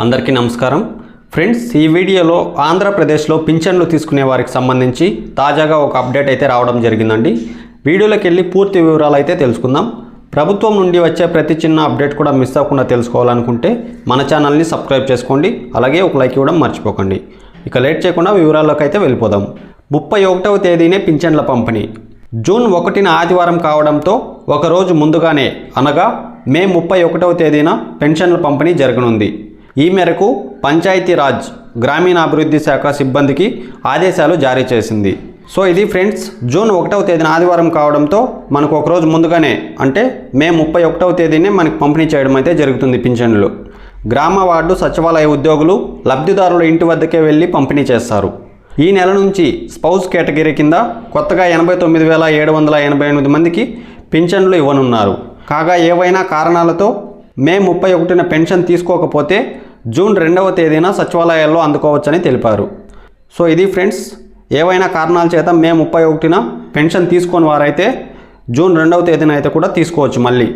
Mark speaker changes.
Speaker 1: అందరికీ నమస్కారం. ఫ్రెండ్స్ ఈ వీడియోలో ఆంధ్రప్రదేశ్లో పింఛన్లు తీసుకునే వారికి సంబంధించి తాజాగా ఒక అప్డేట్ అయితే రావడం జరిగిందండి. వీడియోలోకి వెళ్ళి పూర్తి వివరాలు అయితే తెలుసుకుందాం. ప్రభుత్వం నుండి వచ్చే ప్రతి చిన్న అప్డేట్ కూడా మిస్ అవ్వకుండా తెలుసుకోవాలనుకుంటే మన ఛానల్ని సబ్స్క్రైబ్ చేసుకోండి. అలాగే ఒక లైక్ ఇవ్వడం మర్చిపోకండి. ఇక లేట్ చేయకుండా వివరాల్లోకి అయితే వెళ్ళిపోదాం. ముప్పై ఒకటవ తేదీనే పింఛన్ల పంపిణీ. జూన్ ఒకటిన ఆదివారం కావడంతో ఒకరోజు ముందుగానే అనగా మే ముప్పై ఒకటవ తేదీన పెన్షన్ల పంపిణీ జరగనుంది. ఈ మేరకు పంచాయతీరాజ్ గ్రామీణాభివృద్ధి శాఖ సిబ్బందికి ఆదేశాలు జారీ చేసింది. సో ఇది ఫ్రెండ్స్ జూన్ ఒకటవ తేదీన ఆదివారం కావడంతో మనకు ఒకరోజు ముందుగానే అంటే మే ముప్పై ఒకటవ తేదీనే మనకు పంపిణీ చేయడం అయితే జరుగుతుంది పింఛన్లు. గ్రామ వార్డు సచివాలయ ఉద్యోగులు లబ్ధిదారుల ఇంటి వద్దకే వెళ్ళి పంపిణీ చేస్తారు. ఈ నెల నుంచి స్పౌస్ కేటగిరీ కింద కొత్తగా ఎనభై తొమ్మిది వేల ఏడు వందల ఎనభై ఎనిమిది మందికి పింఛన్లు ఇవ్వనున్నారు. కాగా ఏవైనా కారణాలతో మే ముప్పై ఒకటిన పెన్షన్ తీసుకోకపోతే జూన్ రెండవ తేదీన సచివాలయాల్లో అందుకోవచ్చని తెలిపారు. సో ఇది ఫ్రెండ్స్ ఏవైనా కారణాల చేత మే ముప్పై ఒకటిన పెన్షన్ తీసుకొని వారైతే జూన్ రెండవ తేదీన అయితే కూడా తీసుకోవచ్చు మళ్ళీ.